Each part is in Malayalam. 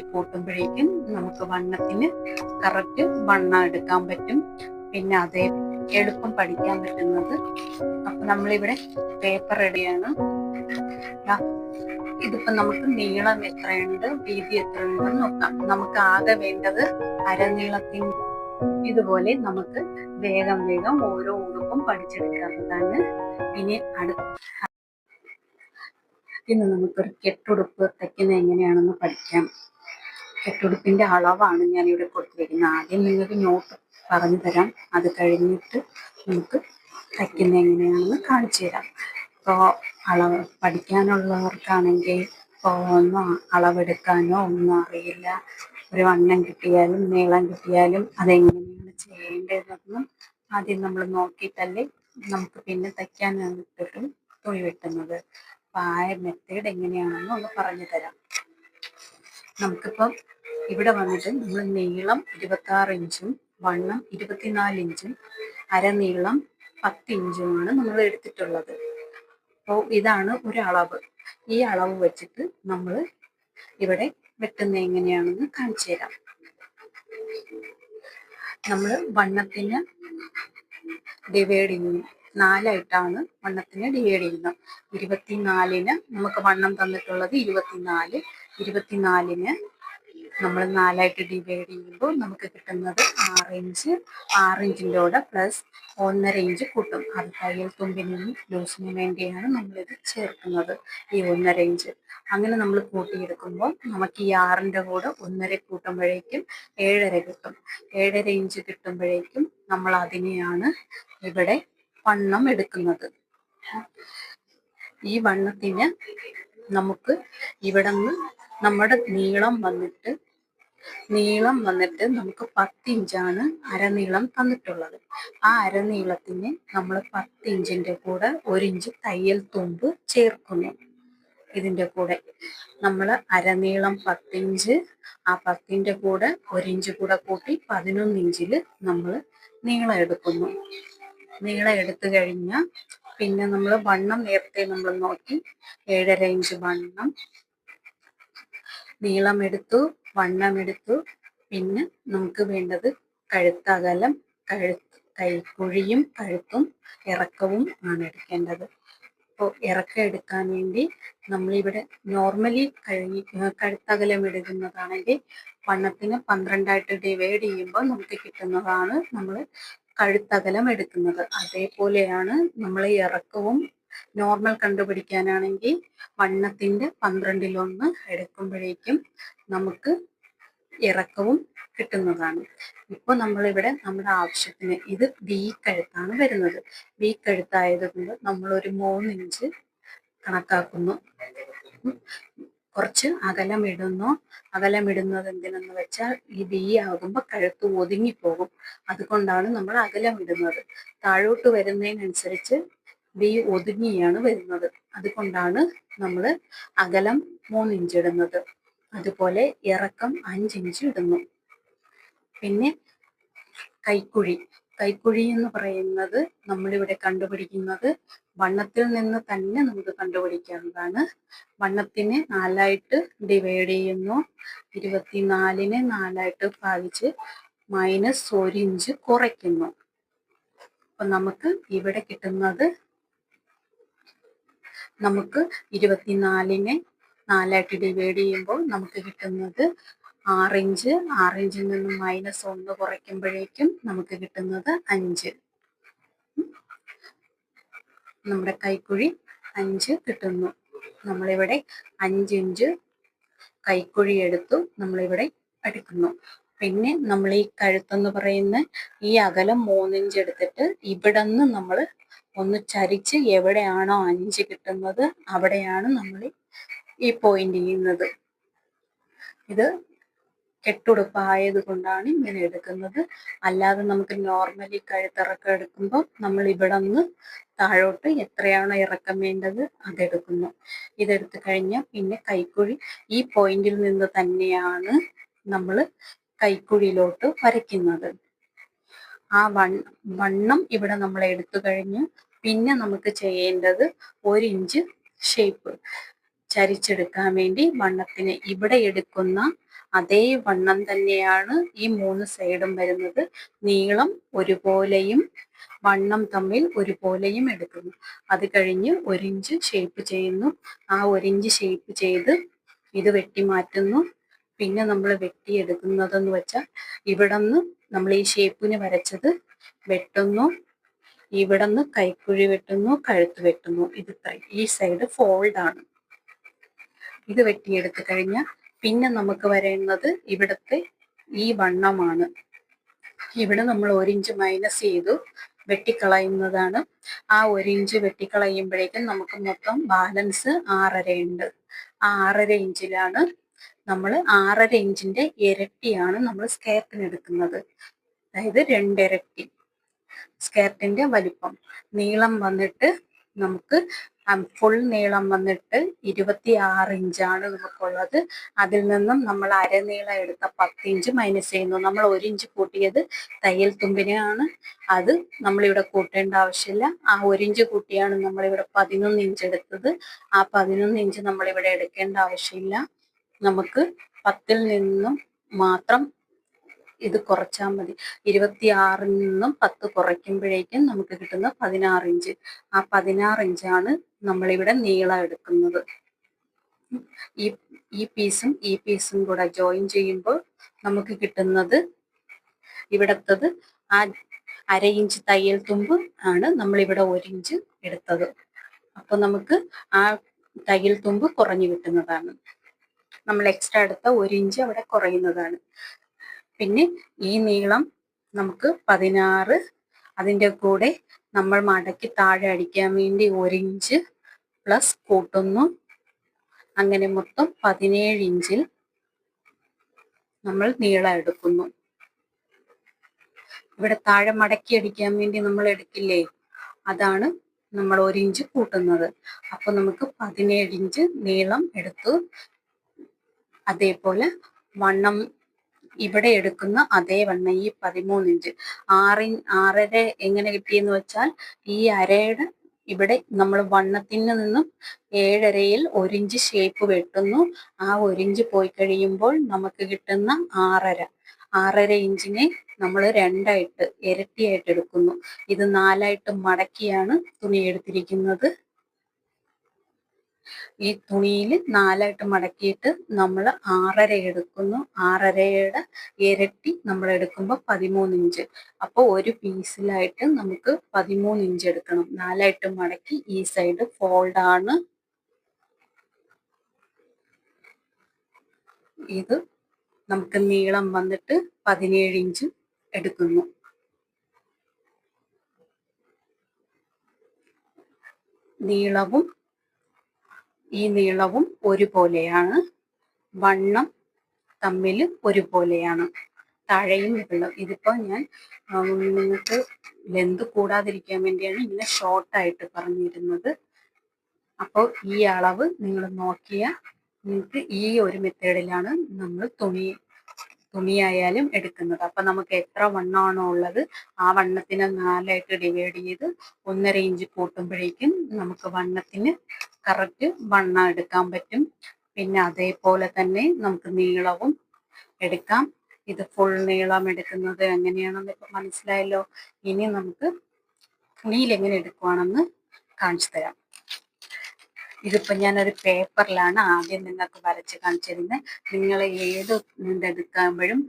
കൂട്ടുമ്പോഴേക്കും നമുക്ക് വണ്ണത്തിന് കറക്റ്റ് വണ്ണം എടുക്കാൻ പറ്റും. പിന്നെ അതേ എളുപ്പം പഠിക്കാൻ പറ്റുന്നത്. അപ്പൊ നമ്മളിവിടെ പേപ്പർ റെഡിയാണ് ഇതിപ്പോ നമുക്ക് നീളം എത്രയുണ്ട് വീതി എത്രയുണ്ടെന്ന് നോക്കാം. നമുക്ക് ആകെ വേണ്ടത് അരനീളത്തിന് ഇതുപോലെ നമുക്ക് വേഗം വേഗം ഓരോ ഉടുപ്പും പഠിച്ചെടുക്കാവുന്നതാണ്. ഇനി അടുത്ത ഇന്ന് നമുക്കൊരു കെട്ടുടുപ്പ് തയ്ക്കുന്നത് എങ്ങനെയാണെന്ന് പഠിക്കാം. കെട്ടുടുപ്പിന്റെ അളവാണ് ഞാൻ ഇവിടെ കൊടുത്തിരിക്കുന്നത്. ആദ്യം നിങ്ങൾക്ക് നോട്ട് പറഞ്ഞു തരാം. അത് കഴിഞ്ഞിട്ട് നമുക്ക് തയ്ക്കുന്ന എങ്ങനെയാണെന്ന് കാണിച്ചു തരാം. ഇപ്പോൾ അളവ് പഠിക്കാനുള്ളവർക്കാണെങ്കിൽ ഇപ്പോൾ ഒന്നും അളവെടുക്കാനോ ഒന്നും അറിയില്ല. ഒരു വണ്ണം കിട്ടിയാലും നീളം കിട്ടിയാലും അതെങ്ങനെയാണ് ചെയ്യേണ്ടതെന്നും ആദ്യം നമ്മൾ നോക്കിയിട്ടല്ലേ നമുക്ക് പിന്നെ തയ്ക്കാനായിട്ടും തുണി വെട്ടുന്നത് അപ്പൊ ആ മെത്തേഡ് എങ്ങനെയാണെന്ന് ഒന്ന് പറഞ്ഞു തരാം. നമുക്കിപ്പം ഇവിടെ വന്നിട്ട് നമ്മൾ നീളം ഇരുപത്തി ഇഞ്ചും വണ്ണം ഇരുപത്തിനാല് ഇഞ്ചും അരനീളം പത്ത് ഇഞ്ചുമാണ് നമ്മൾ എടുത്തിട്ടുള്ളത്. അപ്പോൾ ഇതാണ് ഒരു അളവ് ഈ അളവ് വെച്ചിട്ട് നമ്മൾ ഇവിടെ വെട്ടുന്ന എങ്ങനെയാണെന്ന് കാണിച്ചു തരാം. നമ്മൾ വണ്ണത്തിന് ഡിവൈഡ് ചെയ്യുന്നു. നാലായിട്ടാണ് വണ്ണത്തിന് ഡിവൈഡ് ചെയ്യുന്നത്. ഇരുപത്തിനാലിന് നമുക്ക് വണ്ണം തന്നിട്ടുള്ളത് ഇരുപത്തിനാല് ഇരുപത്തിനാലിന് നമ്മൾ നാലായിട്ട് ഡിവൈഡ് ചെയ്യുമ്പോൾ നമുക്ക് കിട്ടുന്നത് ആറ് ഇഞ്ച് ആറ് ഇഞ്ചിന്റെ കൂടെ പ്ലസ് ഒന്നര ഇഞ്ച് കൂട്ടും. അത് തയ്യൽ തുമ്പിനും ലൂസിനും വേണ്ടിയാണ് നമ്മളിത് ചേർക്കുന്നത് ഈ ഒന്നര ഇഞ്ച് അങ്ങനെ നമ്മൾ കൂട്ടിയെടുക്കുമ്പോൾ നമുക്ക് ഈ ആറിന്റെ കൂടെ ഒന്നര കൂട്ടുമ്പോഴേക്കും ഏഴര കിട്ടും. ഏഴര ഇഞ്ച് കിട്ടുമ്പോഴേക്കും നമ്മൾ അതിനെയാണ് ഇവിടെ വണ്ണം എടുക്കുന്നത്. ഈ വണ്ണത്തിന് നമുക്ക് ഇവിടെ നിന്ന് നമ്മുടെ നീളം വന്നിട്ട് നീളം വന്നിട്ട് നമുക്ക് പത്ത് ഇഞ്ചാണ് അരനീളം തന്നിട്ടുള്ളത്. ആ അരനീളത്തിന് നമ്മൾ പത്ത് കൂടെ ഒരു ഇഞ്ച് തയ്യൽ തുമ്പ് ചേർക്കുന്നു. ഇതിന്റെ കൂടെ നമ്മൾ അരനീളം പത്തിഞ്ച് ആ പത്തിന്റെ കൂടെ ഒരു ഇഞ്ച് കൂടെ കൂട്ടി പതിനൊന്ന് ഇഞ്ചിൽ നമ്മൾ നീളം എടുക്കുന്നു. നീളം എടുത്തു കഴിഞ്ഞാൽ പിന്നെ നമ്മൾ വണ്ണം നേരത്തെ നമ്മൾ നോക്കി ഏഴര ഇഞ്ച് വണ്ണം നീളം എടുത്തു വണ്ണം എടുത്തു. പിന്നെ നമുക്ക് വേണ്ടത് കഴുത്തകലം കഴുത്ത് കൈക്കുഴിയും കഴുത്തും ഇറക്കവും ആണ് എടുക്കേണ്ടത്. അപ്പോൾ ഇറക്കം എടുക്കാൻ വേണ്ടി നമ്മളിവിടെ നോർമലി കഴി കഴുത്തകലം എടുക്കുന്നതാണെങ്കിൽ വണ്ണത്തിന് പന്ത്രണ്ടായിട്ട് ഡിവൈഡ് ചെയ്യുമ്പോൾ നമുക്ക് കിട്ടുന്നതാണ് നമ്മൾ കഴുത്തകലം എടുക്കുന്നത്. അതേപോലെയാണ് നമ്മൾ ഇറക്കവും നോർമൽ കണ്ടുപിടിക്കാനാണെങ്കിൽ വണ്ണത്തിന്റെ പന്ത്രണ്ടിലൊന്ന് എടുക്കുമ്പോഴേക്കും നമുക്ക് ഇറക്കവും കിട്ടുന്നതാണ്. ഇപ്പോൾ നമ്മളിവിടെ നമ്മുടെ ആവശ്യത്തിന് ഇത് ബി കഴുത്താണ് വരുന്നത്. ബി കഴുത്തായതുകൊണ്ട് നമ്മൾ ഒരു മൂന്ന് ഇഞ്ച് കണക്കാക്കുന്നു. കുറച്ച് അകലം ഇടുന്നു അകലം ഇടുന്നത് എന്തിനെന്ന് വെച്ചാൽ ഈ ബി ആകുമ്പോൾ കഴുത്ത് ഒതുങ്ങിപ്പോകും. അതുകൊണ്ടാണ് നമ്മൾ അകലം ഇടുന്നത് താഴോട്ട് വരുന്നതിനനുസരിച്ച് ബി ഒതുങ്ങിയാണ് വരുന്നത്. അതുകൊണ്ടാണ് നമ്മൾ അകലം മൂന്ന് ഇഞ്ച് ഇടുന്നത്. അതുപോലെ ഇറക്കം അഞ്ച് ഇഞ്ച് ഇടുന്നു. പിന്നെ കൈക്കുഴി. കൈക്കുഴി എന്ന് പറയുന്നത് നമ്മളിവിടെ കണ്ടുപിടിക്കുന്നത് വണ്ണത്തിൽ നിന്ന് തന്നെ നമുക്ക് കണ്ടുപിടിക്കാവുന്നതാണ്. വണ്ണത്തിനെ നാലായിട്ട് ഡിവൈഡ് ചെയ്യുന്നു. ഇരുപത്തിനാലിനെ നാലായിട്ട് ഭാഗിച്ച് മൈനസ് ഒരു ഇഞ്ച് കുറയ്ക്കുന്നു. അപ്പൊ നമുക്ക് ഇവിടെ കിട്ടുന്നത് നമുക്ക് ഇരുപത്തിനാലിനെ നാലായിട്ട് ഡിവൈഡ് ചെയ്യുമ്പോൾ നമുക്ക് കിട്ടുന്നത് ആറിഞ്ച്. ആറിഞ്ചിൽ നിന്ന് മൈനസ് ഒന്ന് കുറയ്ക്കുമ്പോഴേക്കും നമുക്ക് കിട്ടുന്നത് അഞ്ച്. നമ്മുടെ കൈക്കുഴി അഞ്ച് കിട്ടുന്നു. നമ്മളിവിടെ അഞ്ച് ഇഞ്ച് കൈക്കുഴി എടുത്തു നമ്മളിവിടെ എടുക്കുന്നു. പിന്നെ നമ്മൾ ഈ കഴുത്തെന്ന് പറയുന്ന ഈ അകലം മൂന്നിഞ്ച് എടുത്തിട്ട് ഇവിടെ നിന്ന് നമ്മൾ ഒന്ന് ചരിച്ച് എവിടെയാണോ അഞ്ച് കിട്ടുന്നത് അവിടെയാണ് നമ്മൾ ഈ പോയിന്റ് ചെയ്യുന്നത്. ഇത് കെട്ടുടുപ്പായത് കൊണ്ടാണ് ഇങ്ങനെ എടുക്കുന്നത്. അല്ലാതെ നമുക്ക് നോർമലി കഴുത്തിറക്കം എടുക്കുമ്പോൾ നമ്മൾ ഇവിടെ നിന്ന് താഴോട്ട് എത്രയാണോ ഇറക്കം വേണ്ടത് അതെടുക്കുന്നു. ഇതെടുത്തു കഴിഞ്ഞാൽ പിന്നെ കൈക്കുഴി ഈ പോയിന്റിൽ നിന്ന് തന്നെയാണ് നമ്മൾ കൈക്കുഴിയിലോട്ട് വരയ്ക്കുന്നത്. ആ വണ്ണം ഇവിടെ നമ്മൾ എടുത്തു കഴിഞ്ഞ്. പിന്നെ നമുക്ക് ചെയ്യേണ്ടത് ഒരു ഇഞ്ച് ഷേപ്പ് ചരിച്ചെടുക്കാൻ വേണ്ടി വണ്ണത്തിന് ഇവിടെ എടുക്കുന്ന അതേ വണ്ണം തന്നെയാണ് ഈ മൂന്ന് സൈഡും വരുന്നത്. നീളം ഒരുപോലെയും വണ്ണം തമ്മിൽ ഒരുപോലെയും എടുക്കുന്നു. അത് കഴിഞ്ഞ് ഒരിഞ്ച് ഷേപ്പ് ചെയ്യുന്നു. ആ ഒരിഞ്ച് ഷേപ്പ് ചെയ്ത് ഇത് വെട്ടി മാറ്റുന്നു. പിന്നെ നമ്മൾ വെട്ടിയെടുക്കുന്നതെന്ന് വെച്ചാൽ ഇവിടെ നിന്ന് നമ്മൾ ഈ ഷേപ്പിന് വരച്ചത് വെട്ടുന്നു. ഇവിടെ നിന്ന് കൈക്കുഴി വെട്ടുന്നു കഴുത്ത് വെട്ടുന്നു. ഇത് ഈ സൈഡ് ഫോൾഡ് ആണ്. ഇത് വെട്ടിയെടുത്ത് കഴിഞ്ഞാൽ പിന്നെ നമുക്ക് വരേണ്ടത് ഇവിടുത്തെ ഈ വണ്ണമാണ്. ഇവിടെ നമ്മൾ ഒരിഞ്ച് മൈനസ് ചെയ്തു വെട്ടിക്കളയുന്നതാണ്. ആ ഒരിഞ്ച് വെട്ടിക്കളയുമ്പോഴേക്കും നമുക്ക് മൊത്തം ബാലൻസ് ആറര ഉണ്ട് ആ ആറര ഇഞ്ചിലാണ് നമ്മൾ ആറര ഇഞ്ചിന്റെ ഇരട്ടിയാണ് നമ്മൾ സ്കേർട്ടിന് എടുക്കുന്നത്. അതായത് രണ്ടിരട്ടി സ്കേർട്ടിന്റെ വലിപ്പം. നീളം വന്നിട്ട് നമുക്ക് ഫുൾ നീളം വന്നിട്ട് ഇരുപത്തി ആറ് ഇഞ്ചാണ് നമുക്കുള്ളത്. അതിൽ നിന്നും നമ്മൾ അരനീളം എടുത്ത പത്ത് ഇഞ്ച് മൈനസ് ചെയ്യുന്നു. നമ്മൾ ഒരു ഇഞ്ച് കൂട്ടിയത് തയ്യൽ തുമ്പിനെയാണ്. അത് നമ്മളിവിടെ കൂട്ടേണ്ട ആവശ്യമില്ല. ആ ഒരു ഇഞ്ച് കൂട്ടിയാണ് നമ്മളിവിടെ പതിനൊന്ന് ഇഞ്ച് എടുത്തത്. ആ പതിനൊന്ന് ഇഞ്ച് നമ്മളിവിടെ എടുക്കേണ്ട ആവശ്യമില്ല. നമുക്ക് പത്തിൽ നിന്നും മാത്രം ഇത് കുറച്ചാൽ മതി. ഇരുപത്തിയാറിൽ നിന്നും പത്ത് കുറയ്ക്കുമ്പോഴേക്കും നമുക്ക് കിട്ടുന്ന പതിനാറ് ഇഞ്ച്. ആ പതിനാറ് ഇഞ്ചാണ് നമ്മളിവിടെ നീളം എടുക്കുന്നത്. ഈ ഈ പീസും ഈ പീസും കൂടെ ജോയിൻ ചെയ്യുമ്പോൾ നമുക്ക് കിട്ടുന്നത് ഇവിടത്തത് ആ അര ഇഞ്ച് തയ്യൽ തുമ്പ് ആണ് നമ്മളിവിടെ ഒരു ഇഞ്ച് എടുത്തത്. അപ്പൊ നമുക്ക് ആ തയ്യൽ തുമ്പ് കുറഞ്ഞു കിട്ടുന്നതാണ്. നമ്മൾ എക്സ്ട്രാ എടുത്ത ഒരു ഇഞ്ച് അവിടെ കുറയുന്നതാണ്. പിന്നെ ഈ നീളം നമുക്ക് പതിനാറ് അതിന്റെ കൂടെ നമ്മൾ മടക്കി താഴെ അടിക്കാൻ വേണ്ടി ഒരു ഇഞ്ച് പ്ലസ് കൂട്ടുന്നു. അങ്ങനെ മൊത്തം പതിനേഴ് ഇഞ്ചിൽ നമ്മൾ നീളം എടുക്കുന്നു. ഇവിടെ താഴെ മടക്കി അടിക്കാൻ വേണ്ടി നമ്മൾ എടുക്കില്ലേ? അതാണ് നമ്മൾ ഒരു ഇഞ്ച് കൂട്ടുന്നത്. അപ്പൊ നമുക്ക് പതിനേഴ് ഇഞ്ച് നീളം എടുത്തു. അതേപോലെ വണ്ണം ഇവിടെ എടുക്കുന്ന അതേ വണ്ണം ഈ പതിമൂന്ന് ഇഞ്ച്. ആറി ആറര എങ്ങനെ കിട്ടിയെന്ന് വെച്ചാൽ ഈ അരയുടെ ഇവിടെ നമ്മൾ വണ്ണത്തിന് നിന്നും ഏഴരയിൽ ഒരിഞ്ച് ഷേപ്പ് വെട്ടുന്നു. ആ ഒരിഞ്ച് പോയി കഴിയുമ്പോൾ നമുക്ക് കിട്ടുന്ന ആറര. ആറര ഇഞ്ചിനെ നമ്മൾ രണ്ടായിട്ട് ഇരട്ടിയായിട്ട് എടുക്കുന്നു. ഇത് നാലായിട്ട് മടക്കിയാണ് തുണി എടുത്തിരിക്കുന്നത്. ഈ തുണിയിൽ നാലായിട്ട് മടക്കിയിട്ട് നമ്മൾ ആറര എടുക്കുന്നു. ആറരയുടെ ഇരട്ടി നമ്മൾ എടുക്കുമ്പോൾ പതിമൂന്ന് ഇഞ്ച്. അപ്പോൾ ഒരു പീസിലായിട്ട് നമുക്ക് പതിമൂന്ന് ഇഞ്ച് എടുക്കണം. നാലായിട്ട് മടക്കി ഈ സൈഡ് ഫോൾഡാണ്. ഇത് നമുക്ക് നീളം വന്നിട്ട് പതിനേഴ് ഇഞ്ച് എടുക്കുന്നു. നീളവും ഈ നീളവും ഒരുപോലെയാണ്. വണ്ണം തമ്മിൽ ഒരുപോലെയാണ്. താഴെയും മുകളിലും ഇതിപ്പോൾ ഞാൻ നിങ്ങൾക്ക് ലെന്ത് കൂടാതിരിക്കാൻ വേണ്ടിയാണ് ഇങ്ങനെ ഷോർട്ടായിട്ട് പറഞ്ഞിരുന്നത്. അപ്പോൾ ഈ അളവ് നിങ്ങൾ നോക്കിയാൽ നിങ്ങൾക്ക് ഈ ഒരു മെത്തേഡിലാണ് നമ്മൾ തുണി തുണിയായാലും എടുക്കുന്നത്. അപ്പൊ നമുക്ക് എത്ര വണ്ണമാണോ ഉള്ളത് ആ വണ്ണത്തിനെ നാലായിട്ട് ഡിവൈഡ് ചെയ്ത് ഒന്നര ഇഞ്ച് കൂട്ടുമ്പോഴേക്കും നമുക്ക് വണ്ണത്തിന് കറക്റ്റ് വണ്ണം എടുക്കാൻ പറ്റും. പിന്നെ അതേപോലെ തന്നെ നമുക്ക് നീളവും എടുക്കാം. ഇത് ഫുൾ നീളം എടുക്കുന്നത് എങ്ങനെയാണെന്ന് ഇപ്പൊ മനസ്സിലായല്ലോ? ഇനി നമുക്ക് തുണിയിൽ എങ്ങനെ എടുക്കുവാണെന്ന് കാണിച്ചു തരാം. ഇതിപ്പോ ഞാനൊരു പേപ്പറിലാണ് ആദ്യം നിങ്ങൾക്ക് വരച്ച് കാണിച്ചിരുന്നത് നിങ്ങൾ ഏത് ഇതെടുക്കുമ്പോഴും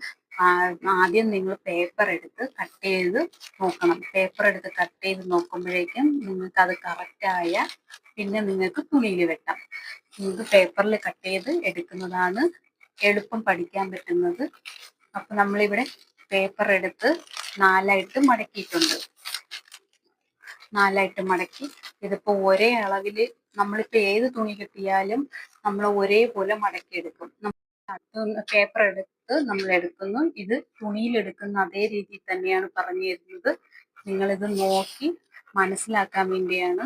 ആദ്യം നിങ്ങൾ പേപ്പർ എടുത്ത് കട്ട് ചെയ്ത് നോക്കണം. പേപ്പർ എടുത്ത് കട്ട് ചെയ്ത് നോക്കുമ്പോഴേക്കും നിങ്ങൾക്ക് അത് കറക്റ്റായ പിന്നെ നിങ്ങൾക്ക് തുണിയിൽ വെട്ടാം നിങ്ങൾക്ക് പേപ്പറിൽ കട്ട് ചെയ്ത് എടുക്കുന്നതാണ് എളുപ്പം പഠിക്കാൻ പറ്റുന്നത്. അപ്പൊ നമ്മളിവിടെ പേപ്പർ എടുത്ത് നാലായിട്ട് മടക്കിയിട്ടുണ്ട്. നാലായിട്ട് മടക്കി. ഇതിപ്പോ ഒരേ അളവിൽ നമ്മളിപ്പോ ഏത് തുണി കിട്ടിയാലും നമ്മൾ ഒരേപോലെ മടക്കിയെടുക്കും. പേപ്പർ എടുത്ത് നമ്മൾ എടുക്കുന്നു. ഇത് തുണിയിൽ എടുക്കുന്ന അതേ രീതിയിൽ തന്നെയാണ് പറഞ്ഞു തരുന്നത് നിങ്ങളിത് നോക്കി മനസ്സിലാക്കാൻ വേണ്ടിയാണ്.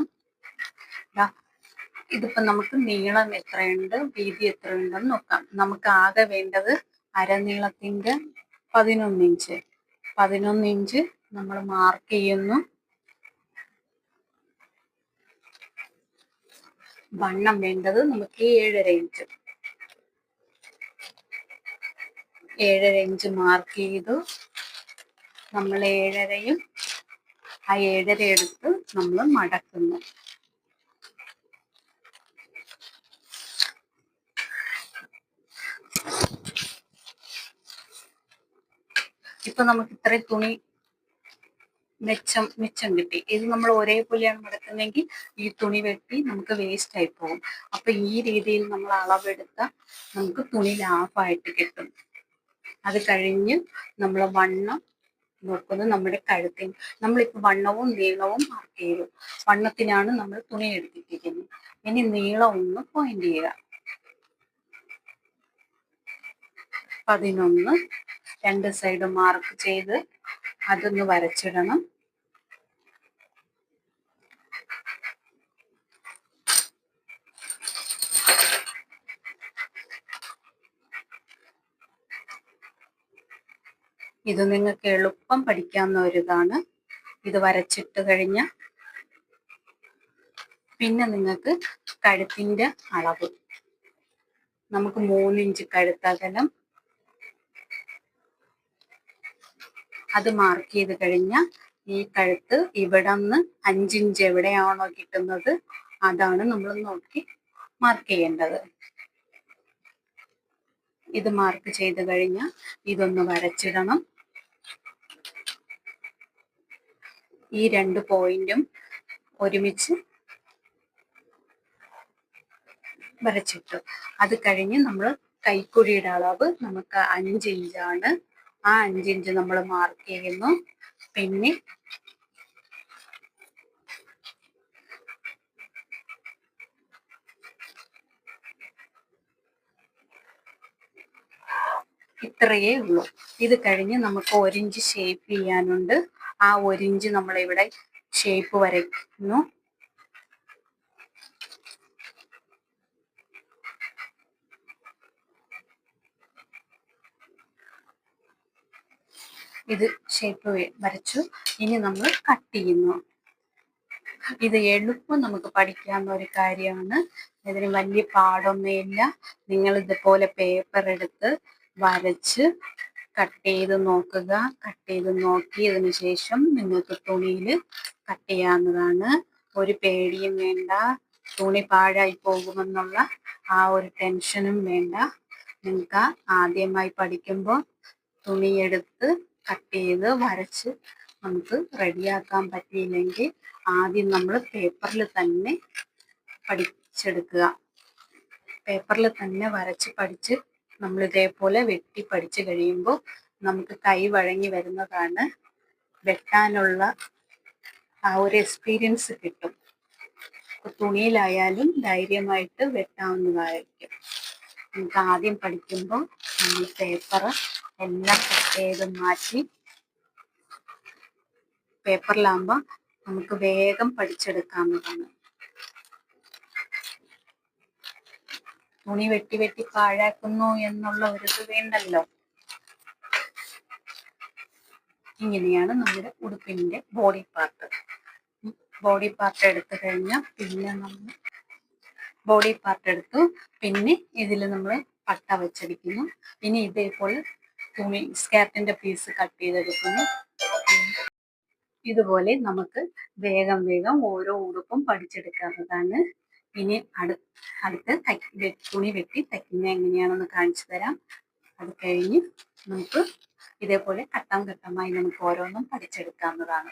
ഇതിപ്പോ നമുക്ക് നീളം എത്രയുണ്ട് വീതി എത്രയുണ്ടെന്ന് നോക്കാം. നമുക്ക് ആകെ വേണ്ടത് അരനീളത്തിന്റെ പതിനൊന്ന് ഇഞ്ച്. പതിനൊന്ന് ഇഞ്ച് നമ്മൾ മാർക്ക് ചെയ്യുന്നു. വണ്ണം വേണ്ടത് നമുക്ക് ഏഴര ഇഞ്ച്. ഏഴര ഇഞ്ച് മാർക്ക് ചെയ്തു. നമ്മൾ ഏഴരയും ആ ഏഴര എടുത്ത് നമ്മൾ മടക്കുന്നു. ഇപ്പൊ നമുക്ക് ഇത്രയും തുണി മെച്ചം മെച്ചം കിട്ടി. ഇത് നമ്മൾ ഒരേപോലെയാണ് മടക്കുന്നതെങ്കിൽ ഈ തുണി വെട്ടി നമുക്ക് വേസ്റ്റ് ആയി പോകും. അപ്പൊ ഈ രീതിയിൽ നമ്മൾ അളവെടുത്ത നമുക്ക് തുണി ലാഭമായിട്ട് കിട്ടും. അത് കഴിഞ്ഞ് നമ്മൾ വണ്ണം നോക്കുന്നത് നമ്മുടെ കഴുത്തിന് നമ്മളിപ്പോ വണ്ണവും നീളവും മാർക്ക് ചെയ്തു. വണ്ണത്തിനാണ് നമ്മൾ തുണി എടുത്തിട്ടിരിക്കുന്നത് ഇനി നീളം ഒന്ന് പോയിന്റ് ചെയ്യുക. പതിനൊന്ന്. രണ്ട് സൈഡ് മാർക്ക് ചെയ്ത് അതൊന്ന് വരച്ചിടണം. ഇത് നിങ്ങൾക്ക് എളുപ്പം പഠിക്കാവുന്ന ഒരു ഇതാണ് ഇത് വരച്ചിട്ട് കഴിഞ്ഞ പിന്നെ നിങ്ങൾക്ക് കഴുത്തിന്റെ അളവ്. നമുക്ക് മൂന്നിഞ്ച് കഴുത്തകലം അത് മാർക്ക് ചെയ്ത് കഴിഞ്ഞാൽ ഈ കഴുത്ത് ഇവിടെ നിന്ന് അഞ്ചിഞ്ച് എവിടെയാണോ കിട്ടുന്നത് അതാണ് നമ്മൾ നോക്കി മാർക്ക് ചെയ്യേണ്ടത്. ഇത് മാർക്ക് ചെയ്ത് കഴിഞ്ഞാൽ ഇതൊന്ന് വരച്ചിടണം. ഈ രണ്ട് പോയിന്റും ഒരുമിച്ച് വരച്ചിട്ടു. അത് കഴിഞ്ഞ് നമ്മൾ കൈക്കുഴിയുടെ അളവ് നമുക്ക് അഞ്ച് ഇഞ്ചാണ്. ആ അഞ്ച് ഇഞ്ച് നമ്മൾ മാർക്ക് ചെയ്യുന്നു. പിന്നെ ഇത്രയേ ഉള്ളൂ. ഇത് കഴിഞ്ഞ് നമുക്ക് ഒരിഞ്ച് ഷേപ്പ് ചെയ്യാനുണ്ട്. ആ ഒരിഞ്ച് നമ്മളിവിടെ ഷേപ്പ് വരയ്ക്കുന്നു. ഇത് ഷേപ്പ് വരച്ചു. ഇനി നമ്മൾ കട്ട് ചെയ്യുന്നു. ഇത് എളുപ്പം നമുക്ക് പഠിക്കാവുന്ന ഒരു കാര്യമാണ്. ഇതിന് വലിയ പാടൊന്നുമില്ല. നിങ്ങൾ ഇതുപോലെ പേപ്പർ എടുത്ത് വരച്ച് കട്ട് ചെയ്ത് നോക്കുക. കട്ട് ചെയ്ത് നോക്കിയതിന് ശേഷം നിങ്ങൾക്ക് തുണിയിൽ കട്ട് ചെയ്യാവുന്നതാണ്. ഒരു പേടിയും വേണ്ട. തുണി പാഴായി പോകുമെന്നുള്ള ആ ഒരു ടെൻഷനും വേണ്ട. നിങ്ങൾക്ക് ആദ്യമായി പഠിക്കുമ്പോൾ തുണിയെടുത്ത് കട്ട് ചെയ്ത് വരച്ച് നമുക്ക് റെഡിയാക്കാൻ പറ്റിയില്ലെങ്കിൽ ആദ്യം നമ്മൾ പേപ്പറിൽ തന്നെ പഠിച്ചെടുക്കുക. പേപ്പറിൽ തന്നെ വരച്ച് പഠിച്ച് നമ്മൾ ഇതേപോലെ വെട്ടി പഠിച്ചു കഴിയുമ്പോൾ നമുക്ക് കൈ വഴങ്ങി വരുന്നതാണ് വെട്ടാനുള്ള ആ ഒരു എക്സ്പീരിയൻസ് കിട്ടും. തുണിയിലായാലും ധൈര്യമായിട്ട് വെട്ടാവുന്നതായിരിക്കും. നമുക്ക് ആദ്യം പഠിക്കുമ്പോൾ നമ്മൾ പേപ്പർ എല്ലാം കട്ട് മാറ്റി പേപ്പറിലാകുമ്പോൾ നമുക്ക് വേഗം പഠിച്ചെടുക്കാവുന്നതാണ്. തുണി വെട്ടി വെട്ടി പാഴാക്കുന്നു എന്നുള്ള ഒരു വേണ്ടല്ലോ. ഇങ്ങനെയാണ് നമ്മുടെ ഉടുപ്പിന്റെ ബോഡി പാർട്ട് ബോഡി പാർട്ട് എടുത്തു കഴിഞ്ഞാൽ പിന്നെ നമ്മൾ ബോഡി പാർട്ട് എടുത്തു. പിന്നെ ഇതിൽ നമ്മൾ പട്ട വെച്ചടിക്കുന്നു. ഇനി ഇതേപോലെ തുണി സ്കാർട്ടിന്റെ പീസ് കട്ട് ചെയ്തെടുക്കുന്നു. ഇതുപോലെ നമുക്ക് വേഗം വേഗം ഓരോ ഉടുപ്പും പഠിച്ചെടുക്കാവുന്നതാണ്. ഇനി അടു അടുത്ത് തുണി വെട്ടി തയ്ക്കുന്നത് എങ്ങനെയാണെന്ന് കാണിച്ചു തരാം. അത് കഴിഞ്ഞ് നമുക്ക് ഇതേപോലെ ഘട്ടം ഘട്ടമായി നമുക്ക് ഓരോന്നും പഠിച്ചെടുക്കാവുന്നതാണ്.